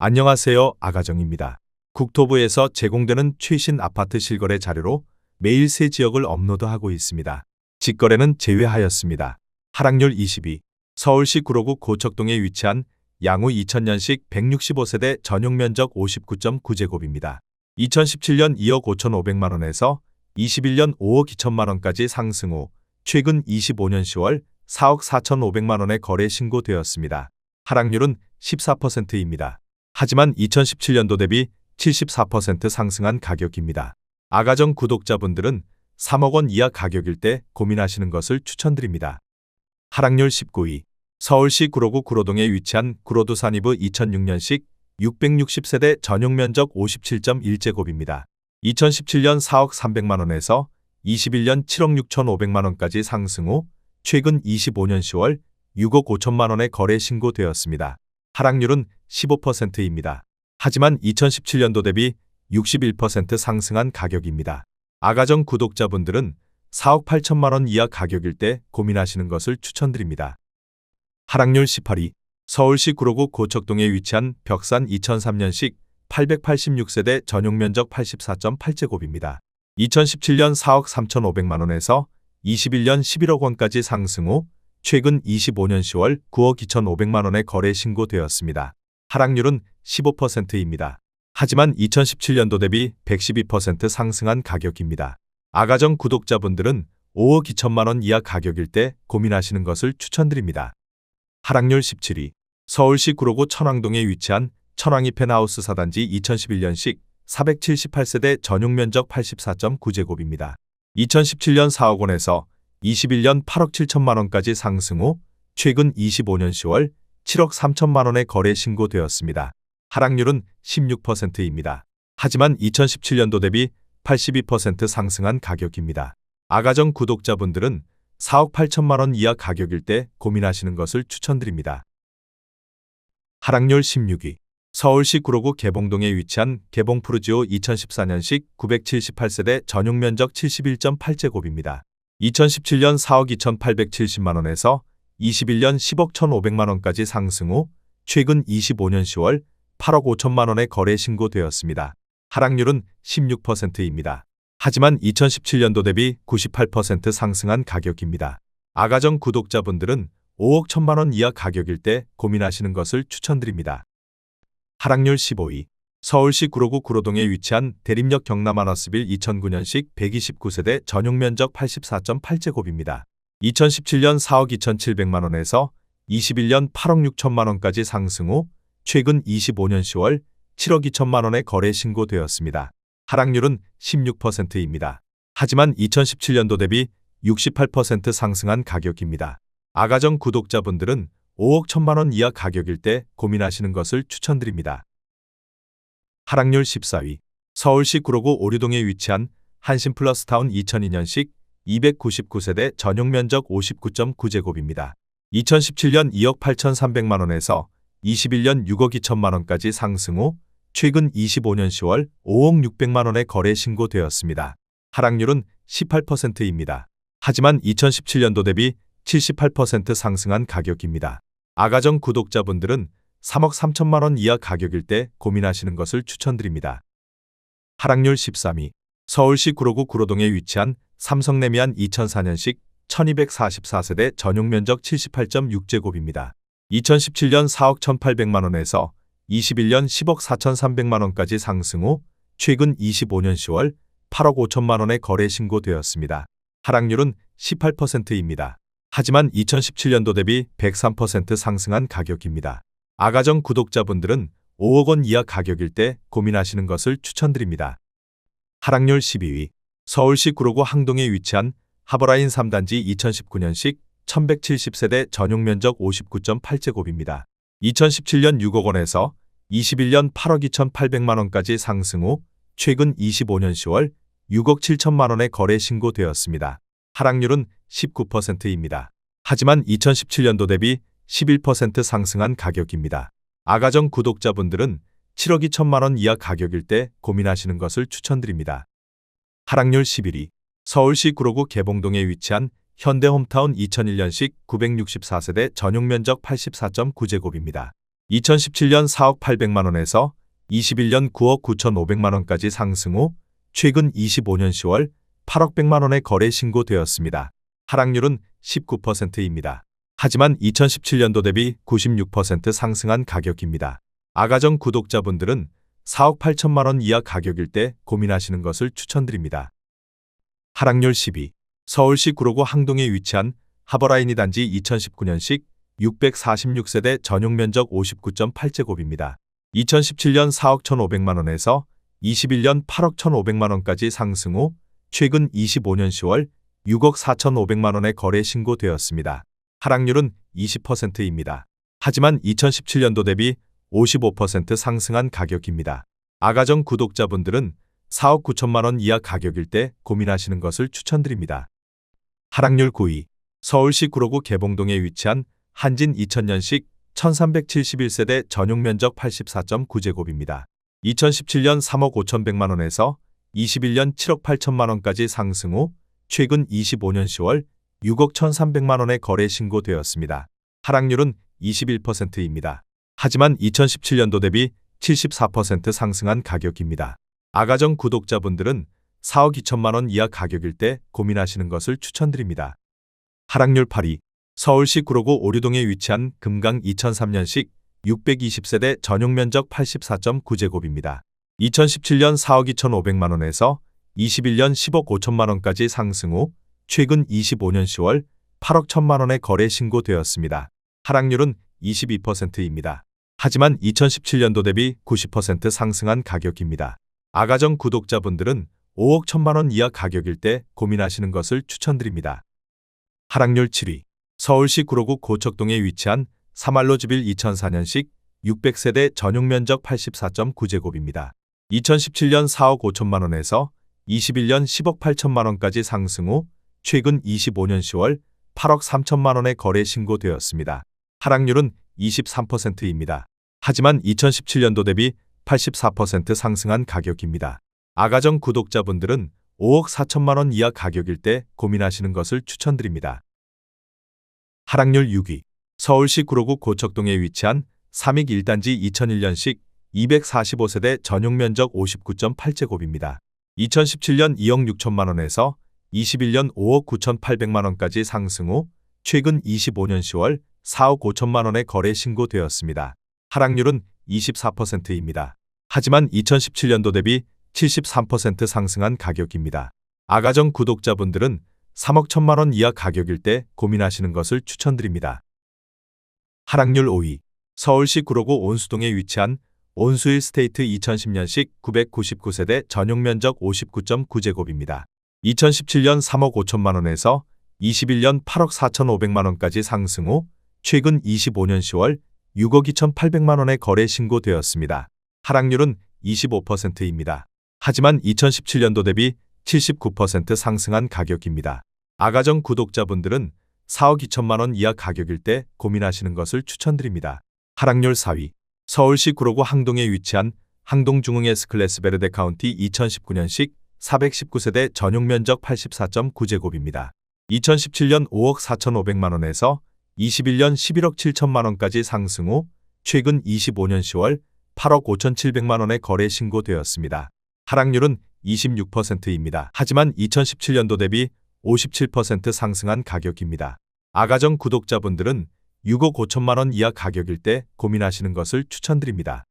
안녕하세요. 아가정입니다. 국토부에서 제공되는 최신 아파트 실거래 자료로 매일 새 지역을 업로드하고 있습니다. 직거래는 제외하였습니다. 하락률 22. 서울시 구로구 고척동에 위치한 양우 2000년식 165세대 전용 면적 59.9제곱입니다. 2017년 2억 5,500만 원에서 21년 5억 2천만 원까지 상승 후 최근 25년 10월 4억 4,500만 원의 거래 신고되었습니다. 하락률은 14%입니다. 하지만 2017년도 대비 74% 상승한 가격입니다. 아가정 구독자분들은 3억 원 이하 가격일 때 고민하시는 것을 추천드립니다. 하락률 19위 서울시 구로구 구로동에 위치한 구로두 산이브 2006년식 660세대 전용 면적 57.1제곱입니다. 2017년 4억 300만 원에서 21년 7억 6천5백만 원까지 상승 후 최근 25년 10월 6억 5천만 원의 거래 신고되었습니다. 하락률은 15%입니다. 하지만 2017년도 대비 61% 상승한 가격입니다. 아가정 구독자분들은 4억 8천만 원 이하 가격일 때 고민하시는 것을 추천드립니다. 하락률 18위 서울시 구로구 고척동에 위치한 벽산 2003년식 886세대 전용 면적 84.8제곱입니다. 2017년 4억 3,500만 원에서 21년 11억 원까지 상승 후 최근 25년 10월 9억 2,500만 원의 거래 신고되었습니다. 하락률은 15%입니다. 하지만 2017년도 대비 112% 상승한 가격입니다. 아가정 구독자분들은 5억 2천만 원 이하 가격일 때 고민하시는 것을 추천드립니다. 하락률 17위 서울시 구로구 천왕동에 위치한 천왕이 펜하우스 사단지 2011년식 478세대 전용 면적 84.9제곱입니다. 2017년 4억 원에서 21년 8억 7천만 원까지 상승 후 최근 25년 10월 7억 3천만 원의 거래 신고되었습니다. 하락률은 16%입니다. 하지만 2017년도 대비 82% 상승한 가격입니다. 아가정 구독자분들은 4억 8천만 원 이하 가격일 때 고민하시는 것을 추천드립니다. 하락률 16위 서울시 구로구 개봉동에 위치한 개봉푸르지오 2014년식 978세대 전용 면적 71.8제곱입니다. 2017년 4억 2,870만 원에서 21년 10억 1,500만 원까지 상승 후 최근 25년 10월 8억 5천만 원의 거래 신고되었습니다. 하락률은 16%입니다. 하지만 2017년도 대비 98% 상승한 가격입니다. 아가정 구독자분들은 5억 1천만 원 이하 가격일 때 고민하시는 것을 추천드립니다. 하락률 15위 서울시 구로구 구로동에 위치한 대림역 경남 아너스빌 2009년식 129세대 전용 면적 84.8제곱입니다. 2017년 4억 2,700만 원에서 21년 8억 6천만 원까지 상승 후 최근 25년 10월 7억 2천만 원의 거래 신고되었습니다. 하락률은 16%입니다. 하지만 2017년도 대비 68% 상승한 가격입니다. 아가정 구독자분들은 5억 1천만 원 이하 가격일 때 고민하시는 것을 추천드립니다. 하락률 14위 서울시 구로구 오류동에 위치한 한신플러스타운 2002년식 299세대 전용 면적 59.9제곱입니다. 2017년 2억 8,300만 원에서 21년 6억 2천만 원까지 상승 후 최근 25년 10월 5억 600만 원의 거래 신고되었습니다. 하락률은 18%입니다. 하지만 2017년도 대비 78% 상승한 가격입니다. 아가정 구독자분들은 3억 3천만 원 이하 가격일 때 고민하시는 것을 추천드립니다. 하락률 13위 서울시 구로구 구로동에 위치한 삼성레미안 2004년식 1244세대 전용 면적 78.6제곱입니다. 2017년 4억 1,800만 원에서 21년 10억 4,300만 원까지 상승 후 최근 25년 10월 8억 5천만 원의 거래 신고되었습니다. 하락률은 18%입니다. 하지만 2017년도 대비 103% 상승한 가격입니다. 아가정 구독자분들은 5억 원 이하 가격일 때 고민하시는 것을 추천드립니다. 하락률 12위 서울시 구로구 항동에 위치한 하버라인 3단지 2019년식 1170세대 전용 면적 59.8제곱입니다. 2017년 6억 원에서 21년 8억 2,800만 원까지 상승 후 최근 25년 10월 6억 7천만 원의 거래 신고되었습니다. 하락률은 19%입니다. 하지만 2017년도 대비 11% 상승한 가격입니다. 아가정 구독자분들은 7억 2천만 원 이하 가격일 때 고민하시는 것을 추천드립니다. 하락률 11위 서울시 구로구 개봉동에 위치한 현대홈타운 2001년식 964세대 전용 면적 84.9제곱입니다. 2017년 4억 800만 원에서 21년 9억 9,500만 원까지 상승 후 최근 25년 10월 8억 100만 원의 거래 신고되었습니다. 하락률은 19%입니다. 하지만 2017년도 대비 96% 상승한 가격입니다. 아가정 구독자분들은 4억 8천만 원 이하 가격일 때 고민하시는 것을 추천드립니다. 하락률 12. 서울시 구로구 항동에 위치한 하버라인이 단지 2019년식 646세대 전용 면적 59.8제곱입니다. 2017년 4억 1,500만 원에서 21년 8억 1,500만 원까지 상승 후 최근 25년 10월 6억 4,500만 원의 거래 신고되었습니다. 하락률은 20%입니다. 하지만 2017년도 대비 55% 상승한 가격입니다. 아가정 구독자분들은 4억 9천만 원 이하 가격일 때 고민하시는 것을 추천드립니다. 하락률 9위 서울시 구로구 개봉동에 위치한 한진 2000년식 1371세대 전용 면적 84.9제곱입니다. 2017년 3억 5,100만 원에서 21년 7억 8천만 원까지 상승 후 최근 25년 10월 6억 1,300만 원의 거래 신고되었습니다. 하락률은 21%입니다. 하지만 2017년도 대비 74% 상승한 가격입니다. 아가정 구독자분들은 4억 2천만 원 이하 가격일 때 고민하시는 것을 추천드립니다. 하락률 8위 서울시 구로구 오류동에 위치한 금강 2003년식 620세대 전용 면적 84.9제곱입니다. 2017년 4억 2,500만 원에서 21년 10억 5천만 원까지 상승 후 최근 25년 10월 8억 1천만 원의 거래 신고되었습니다. 하락률은 22%입니다. 하지만 2017년도 대비 90% 상승한 가격입니다. 아가정 구독자분들은 5억 1천만 원 이하 가격일 때 고민하시는 것을 추천드립니다. 하락률 7위 서울시 구로구 고척동에 위치한 사말로지빌 2004년식 600세대 전용 면적 84.9제곱입니다. 2017년 4억 5천만 원에서 21년 10억 8천만 원까지 상승 후 최근 25년 10월 8억 3천만 원의 거래 신고되었습니다. 하락률은 23%입니다. 하지만 2017년도 대비 84% 상승한 가격입니다. 아가정 구독자분들은 5억 4천만 원 이하 가격일 때 고민하시는 것을 추천드립니다. 하락률 6위 서울시 구로구 고척동에 위치한 삼익 1단지 2001년식 245세대 전용 면적 59.8제곱입니다. 2017년 2억 6천만 원에서 21년 5억 9천 8백만 원까지 상승 후 최근 25년 10월 4억 5천만 원의 거래 신고되었습니다. 하락률은 24%입니다. 하지만 2017년도 대비 73% 상승한 가격입니다. 아가정 구독자분들은 3억 1천만 원 이하 가격일 때 고민하시는 것을 추천드립니다. 하락률 5위 서울시 구로구 온수동에 위치한 온수일 스테이트 2010년식 999세대 전용 면적 59.9제곱입니다. 2017년 3억 5천만 원에서 21년 8억 4천 5백만 원까지 상승 후 최근 25년 10월 6억 2천8백만 원의 거래 신고되었습니다. 하락률은 25%입니다. 하지만 2017년도 대비 79% 상승한 가격입니다. 아가정 구독자분들은 4억 2천만 원 이하 가격일 때 고민하시는 것을 추천드립니다. 하락률 4위 서울시 구로구 항동에 위치한 항동중흥 S클래스 베르데 카운티 2019년식 419세대 전용 면적 84.9제곱입니다. 2017년 5억 4천5백만 원에서 21년 11억 7천만 원까지 상승 후 최근 25년 10월 8억 5천7백만 원의 거래 신고되었습니다. 하락률은 26%입니다. 하지만 2017년도 대비 57% 상승한 가격입니다. 아가정 구독자분들은 6억 5천만 원 이하 가격일 때 고민하시는 것을 추천드립니다.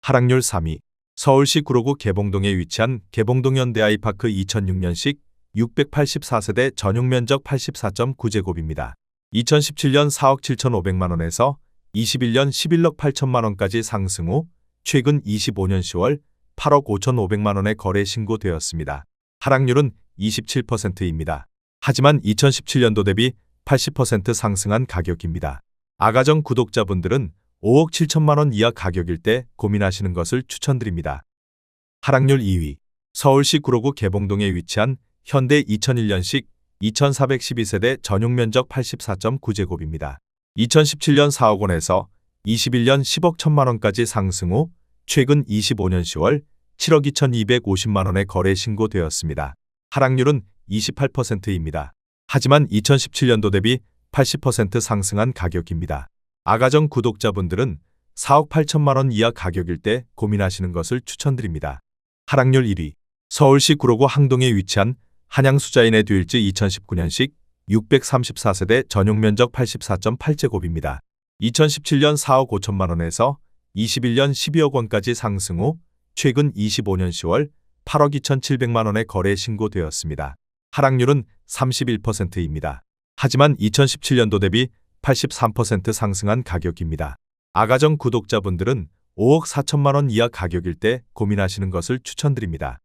하락률 3위 서울시 구로구 개봉동에 위치한 개봉동 현대아이파크 2006년식 684세대 전용 면적 84.9제곱입니다. 2017년 4억 7천5백만 원에서 21년 11억 8천만 원까지 상승 후 최근 25년 10월 8억 5천5백만 원의 거래 신고되었습니다. 하락률은 27%입니다. 하지만 2017년도 대비 80% 상승한 가격입니다. 아가정 구독자분들은 5억 7천만 원 이하 가격일 때 고민하시는 것을 추천드립니다. 하락률 2위 서울시 구로구 개봉동에 위치한 현대 2001년식 2412세대 전용 면적 84.9제곱입니다. 2017년 4억 원에서 21년 10억 1천만 원까지 상승 후 최근 25년 10월 7억 2,250만 원의 거래 신고되었습니다. 하락률은 28%입니다. 하지만 2017년도 대비 80% 상승한 가격입니다. 아가정 구독자분들은 4억 8천만 원 이하 가격일 때 고민하시는 것을 추천드립니다. 하락률 1위. 서울시 구로구 항동에 위치한 한양수자인의 듀일즈 2019년식 634세대 전용 면적 84.8제곱입니다. 2017년 4억 5천만 원에서 21년 12억 원까지 상승 후 최근 25년 10월 8억 2,700만 원에 거래 신고되었습니다. 하락률은 31%입니다. 하지만 2017년도 대비 83% 상승한 가격입니다. 아가정 구독자분들은 5억 4천만 원 이하 가격일 때 고민하시는 것을 추천드립니다.